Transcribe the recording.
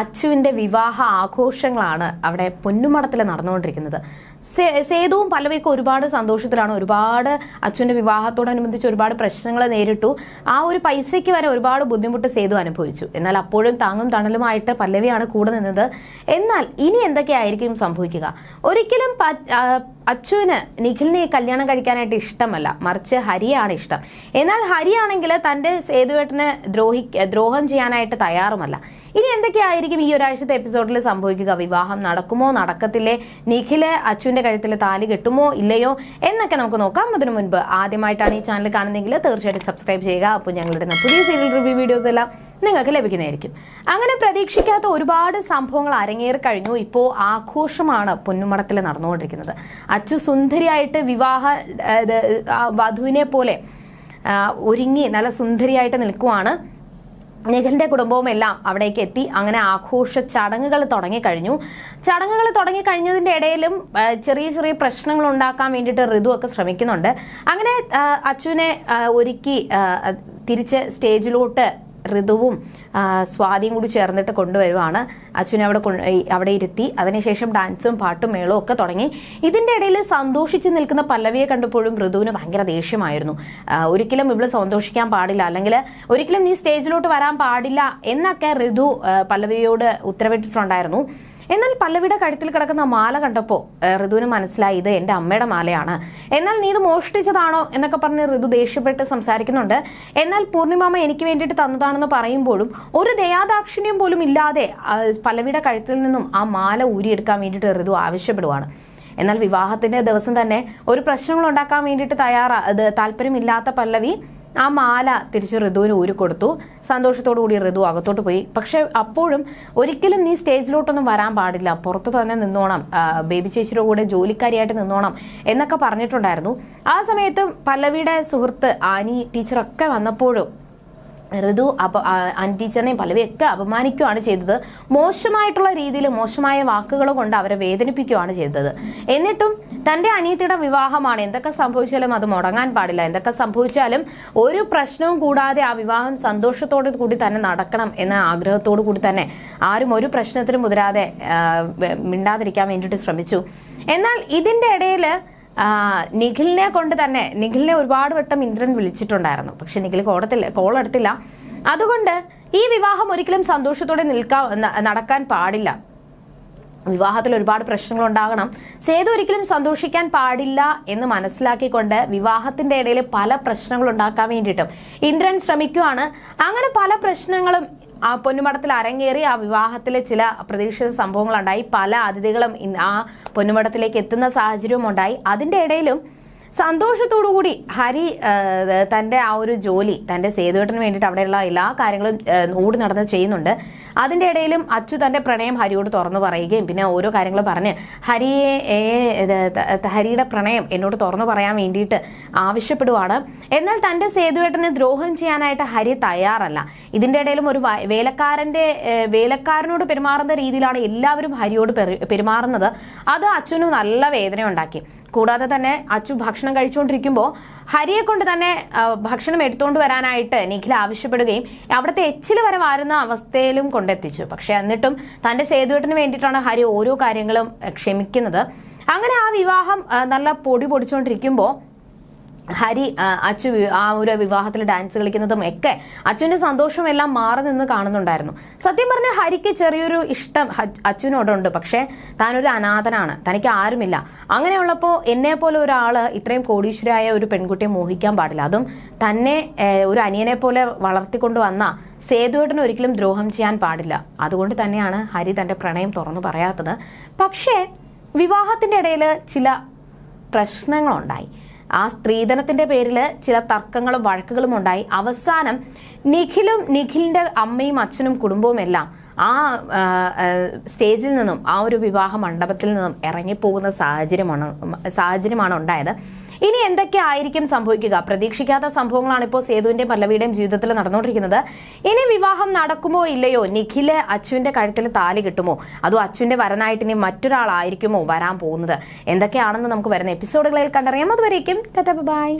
അച്ചുവിന്റെ വിവാഹ ആഘോഷങ്ങളാണ് അവിടെ പൊന്നുമടത്തിൽ നടന്നുകൊണ്ടിരിക്കുന്നത്. സേതുവും പല്ലവിയൊക്കെ ഒരുപാട് സന്തോഷത്തിലാണ്. ഒരുപാട് അച്ഛന്റെ വിവാഹത്തോടനുബന്ധിച്ച് ഒരുപാട് പ്രശ്നങ്ങൾ നേരിട്ടു. ആ ഒരു പൈസയ്ക്ക് വരെ ഒരുപാട് ബുദ്ധിമുട്ട് സേതു അനുഭവിച്ചു. എന്നാൽ അപ്പോഴും താങ്ങും തണലുമായിട്ട് പല്ലവിയാണ് കൂടെ നിന്നത്. എന്നാൽ ഇനി എന്തൊക്കെയായിരിക്കും സംഭവിക്കുക? ഒരിക്കലും അച്ഛുവിന് നിഖിലിനെ കല്യാണം കഴിക്കാനായിട്ട് ഇഷ്ടമല്ല. മറിച്ച് ഹരിയാണ് ഇഷ്ടം. എന്നാൽ ഹരിയാണെങ്കിൽ തന്റെ സേതുവേട്ടനെ ദ്രോഹി ദ്രോഹം ചെയ്യാനായിട്ട് തയ്യാറുമല്ല. ഇനി എന്തൊക്കെയായിരിക്കും ഈ ഒരാഴ്ചത്തെ എപ്പിസോഡിൽ സംഭവിക്കുക. വിവാഹം നടക്കുമോ? നടക്കത്തില്ലേ? നിഖിൽ അച്ഛന്റെ കഴുത്തിൽ താലി കെട്ടുമോ? ഇല്ലയോ? എന്നൊക്കെ നമുക്ക് നോക്കാം. അതിനു മുൻപ് ആദ്യമായിട്ടാണ് ഈ ചാനൽ കാണുന്നതെങ്കിൽ തീർച്ചയായിട്ടും സബ്സ്ക്രൈബ് ചെയ്യുക. അപ്പോൾ ഞങ്ങളുടെ പുതിയ സീരിയൽ റിവ്യൂ വീഡിയോസ് എല്ലാം നിങ്ങൾക്ക് ലഭിക്കുന്നതായിരിക്കും. അങ്ങനെ പ്രതീക്ഷിക്കാത്ത ഒരുപാട് സംഭവങ്ങൾ അരങ്ങേറി കഴിഞ്ഞു. ഇപ്പോൾ ആഘോഷമാണ് പൊന്നുമടത്തിൽ നടന്നുകൊണ്ടിരിക്കുന്നത്. അച്ചു സുന്ദരിയായിട്ട് വിവാഹ വധുവിനെ പോലെ ഒരുങ്ങി നല്ല സുന്ദരിയായിട്ട് നിൽക്കുവാണ്. നിഖിലിന്റെ കുടുംബവും എല്ലാം അവിടേക്ക് എത്തി. അങ്ങനെ ആഘോഷ ചടങ്ങുകൾ തുടങ്ങിക്കഴിഞ്ഞു ചടങ്ങുകൾ തുടങ്ങിക്കഴിഞ്ഞതിന്റെ ഇടയിലും ചെറിയ ചെറിയ പ്രശ്നങ്ങൾ ഉണ്ടാക്കാൻ വേണ്ടിയിട്ട് ഋതു ഒക്കെ ശ്രമിക്കുന്നുണ്ട്. അങ്ങനെ അച്ചുവിനെ ഒരുക്കി തിരിച്ച് സ്റ്റേജിലോട്ട് ഋതുവും സ്വാതിയും കൂടി ചേർന്നിട്ട് കൊണ്ടുവരുവാണ്. അച്ഛനെ അവിടെ അവിടെ ഇരുത്തി. അതിനുശേഷം ഡാൻസും പാട്ടും മേളവും ഒക്കെ തുടങ്ങി. ഇതിന്റെ ഇടയിൽ സന്തോഷിച്ച് നിൽക്കുന്ന പല്ലവിയെ കണ്ടപ്പോഴും ഋതുവിന് ഭയങ്കര ദേഷ്യമായിരുന്നു. ഒരിക്കലും ഇവിടെ സന്തോഷിക്കാൻ പാടില്ല. അല്ലെങ്കിൽ ഒരിക്കലും നീ സ്റ്റേജിലോട്ട് വരാൻ പാടില്ല എന്നൊക്കെ ഋതു പല്ലവിയോട് ഉത്തരവിട്ടിട്ടുണ്ടായിരുന്നു. എന്നാൽ പല്ലവിയുടെ കഴുത്തിൽ കിടക്കുന്ന മാല കണ്ടപ്പോൾ ഋതുവിന് മനസ്സിലായി ഇത് എന്റെ അമ്മയുടെ മാലയാണ്. എന്നാൽ നീ ഇത് മോഷ്ടിച്ചതാണോ എന്നൊക്കെ പറഞ്ഞ് ഋതു ദേഷ്യപ്പെട്ട് സംസാരിക്കുന്നുണ്ട്. എന്നാൽ പൂർണിമാമ എനിക്ക് വേണ്ടിയിട്ട് തന്നതാണെന്ന് പറയുമ്പോഴും ഒരു ദയാദാക്ഷിണ്യം പോലും ഇല്ലാതെ പല്ലവിട കഴുത്തിൽ നിന്നും ആ മാല ഊരിയെടുക്കാൻ വേണ്ടിയിട്ട് ഋതു ആവശ്യപ്പെടുവാണ്. എന്നാൽ വിവാഹത്തിന്റെ ദിവസം തന്നെ ഒരു പ്രശ്നങ്ങൾ ഉണ്ടാക്കാൻ വേണ്ടിയിട്ട് തയ്യാറാ താല്പര്യമില്ലാത്ത പല്ലവി ആ മാല തിരിച്ച് ഋതുവിന് ഊരി കൊടുത്തു. സന്തോഷത്തോടു കൂടി ഋതു അകത്തോട്ട് പോയി. പക്ഷെ അപ്പോഴും ഒരിക്കലും നീ സ്റ്റേജിലോട്ടൊന്നും വരാൻ പാടില്ല. പുറത്ത് തന്നെ നിന്നോണം. ബേബി ചേച്ചിയുടെ കൂടെ ജോലിക്കാരിയായിട്ട് നിന്നോണം എന്നൊക്കെ പറഞ്ഞിട്ടുണ്ടായിരുന്നു. ആ സമയത്ത് പല്ലവിയുടെ സുഹൃത്ത് ആനി ടീച്ചറൊക്കെ വന്നപ്പോഴും ഋതു അപ ടീച്ചറിനെയും പലവയൊക്കെ അപമാനിക്കുകയാണ് ചെയ്തത്. മോശമായിട്ടുള്ള രീതിയിൽ മോശമായ വാക്കുകൾ കൊണ്ട് അവരെ വേദനിപ്പിക്കുകയാണ് ചെയ്തത്. എന്നിട്ടും തന്റെ അനിയത്തിയുടെ വിവാഹമാണ് എന്തൊക്കെ സംഭവിച്ചാലും അത് മുടങ്ങാൻ പാടില്ല. എന്തൊക്കെ സംഭവിച്ചാലും ഒരു പ്രശ്നവും കൂടാതെ ആ വിവാഹം സന്തോഷത്തോടു കൂടി തന്നെ നടക്കണം എന്ന ആഗ്രഹത്തോടു കൂടി തന്നെ ആരും ഒരു പ്രശ്നത്തിനും മുതിരാതെ മിണ്ടാതിരിക്കാൻ വേണ്ടിയിട്ട് ശ്രമിച്ചു. എന്നാൽ ഇതിന്റെ ഇടയിൽ നിഖിലിനെ കൊണ്ട് തന്നെ നിഖിലിനെ ഒരുപാട് വട്ടം ഇന്ദ്രൻ വിളിച്ചിട്ടുണ്ടായിരുന്നു. പക്ഷെ നിഖിൽ കോടത്തില്ല കോൾ എടുത്തില്ല. അതുകൊണ്ട് ഈ വിവാഹം ഒരിക്കലും സന്തോഷത്തോടെ നിൽക്കാൻ നടക്കാൻ പാടില്ല. വിവാഹത്തിൽ ഒരുപാട് പ്രശ്നങ്ങൾ ഉണ്ടാകണം സേതു ഒരിക്കലും സന്തോഷിക്കാൻ പാടില്ല എന്ന് മനസ്സിലാക്കിക്കൊണ്ട് വിവാഹത്തിന്റെ ഇടയിൽ പല പ്രശ്നങ്ങൾ ഉണ്ടാക്കാൻ വേണ്ടിയിട്ടും ഇന്ദ്രൻ ശ്രമിക്കുവാണ്. അങ്ങനെ പല പ്രശ്നങ്ങളും ആ പൊന്നുമടത്തിൽ അരങ്ങേറി ആ വിവാഹത്തിലെ ചില പ്രതീക്ഷിത സംഭവങ്ങളുണ്ടായി. പല അതിഥികളും ആ പൊന്നുമടത്തിലേക്ക് എത്തുന്ന സാഹചര്യവും ഉണ്ടായി അതിന്റെ ഇടയിലും സന്തോഷത്തോടു കൂടി ഹരി തന്റെ ആ ഒരു ജോലി തന്റെ സേതുവേട്ടന് വേണ്ടിയിട്ട് അവിടെയുള്ള എല്ലാ കാര്യങ്ങളും ഓടി നടന്ന് ചെയ്യുന്നുണ്ട്. അതിന്റെ ഇടയിലും അച്ചു തന്റെ പ്രണയം ഹരിയോട് തുറന്നു പറയുകയും പിന്നെ ഓരോ കാര്യങ്ങൾ പറഞ്ഞ് ഹരിയെ ഹരിയുടെ പ്രണയം എന്നോട് തുറന്നു പറയാൻ വേണ്ടിയിട്ട് ആവശ്യപ്പെടുവാണ്. എന്നാൽ തന്റെ സേതുവേട്ടനെ ദ്രോഹം ചെയ്യാനായിട്ട് ഹരി തയ്യാറല്ല. ഇതിന്റെ ഇടയിലും ഒരു വേലക്കാരന്റെ വേലക്കാരനോട് പെരുമാറുന്ന രീതിയിലാണ് എല്ലാവരും ഹരിയോട് പെരുമാറുന്നത്. അത് അച്ഛനും നല്ല വേദന ഉണ്ടാക്കി കൂടാതെ തന്നെ അച്ചു ഭക്ഷണം കഴിച്ചുകൊണ്ടിരിക്കുമ്പോൾ ഹരിയെ കൊണ്ട് തന്നെ ഭക്ഷണം എടുത്തുകൊണ്ട് വരാനായിട്ട് നിഖിൽ ആവശ്യപ്പെടുകയും അവിടുത്തെ എച്ചിൽ വരെ വാരുന്ന അവസ്ഥയിലും കൊണ്ടെത്തിച്ചു. പക്ഷെ എന്നിട്ടും തന്റെ സേതുവേട്ടന് വേണ്ടിയിട്ടാണ് ഹരി ഓരോ കാര്യങ്ങളും ക്ഷമിക്കുന്നത്. അങ്ങനെ ആ വിവാഹം നല്ല പൊടി പൊടിച്ചുകൊണ്ടിരിക്കുമ്പോൾ ഹരി അച്ചു ആ ഒരു വിവാഹത്തിൽ ഡാൻസ് കളിക്കുന്നതും ഒക്കെ അച്ഛന്റെ സന്തോഷമെല്ലാം മാറി നിന്ന് കാണുന്നുണ്ടായിരുന്നു. സത്യം പറഞ്ഞ ഹരിക്ക് ചെറിയൊരു ഇഷ്ടം അച്ഛനോടുണ്ട് പക്ഷേ താനൊരു അനാഥനാണ്. തനിക്ക് ആരുമില്ല. അങ്ങനെയുള്ളപ്പോൾ എന്നെ പോലെ ഒരാൾ ഇത്രയും കോടീശ്വരായ ഒരു പെൺകുട്ടിയെ മോഹിക്കാൻ പാടില്ല. അതും തന്നെ ഒരു അനിയനെ പോലെ വളർത്തിക്കൊണ്ട് വന്ന സേതുവേട്ടന് ഒരിക്കലും ദ്രോഹം ചെയ്യാൻ പാടില്ല. അതുകൊണ്ട് തന്നെയാണ് ഹരി തന്റെ പ്രണയം തുറന്നു പറയാത്തത്. പക്ഷേ വിവാഹത്തിന്റെ ഇടയിൽ ചില പ്രശ്നങ്ങളുണ്ടായി. ആ സ്ത്രീധനത്തിന്റെ പേരിൽ ചില തർക്കങ്ങളും വഴക്കുകളും ഉണ്ടായി. അവസാനം നിഖിലും നിഖിലിന്റെ അമ്മയും അച്ഛനും കുടുംബവും എല്ലാം ആ സ്റ്റേജിൽ നിന്നും ആ ഒരു വിവാഹ മണ്ഡപത്തിൽ നിന്നും ഇറങ്ങിപ്പോകുന്ന സാഹചര്യമാണ് സാഹചര്യമാണ് ഉണ്ടായത്. ഇനി എന്തൊക്കെ ആയിരിക്കും സംഭവിക്കുക? പ്രതീക്ഷിക്കാത്ത സംഭവങ്ങളാണ് ഇപ്പോൾ സേതുവിന്റെയും പല്ലവിയുടെയും ജീവിതത്തിൽ നടന്നുകൊണ്ടിരിക്കുന്നത്. ഇനി വിവാഹം നടക്കുമോ ഇല്ലയോ? നിഖിൽ അച്ചുവിന്റെ കഴുത്തിൽ താലി കിട്ടുമോ? അതോ അച്ചുവിന്റെ വരനായിട്ട് ഇനി മറ്റൊരാളായിരിക്കുമോ വരാൻ പോകുന്നത്? എന്തൊക്കെയാണെന്ന് നമുക്ക് വരുന്ന എപ്പിസോഡുകളിൽ കണ്ടറിയാം. അതുവരേക്കും ബൈ.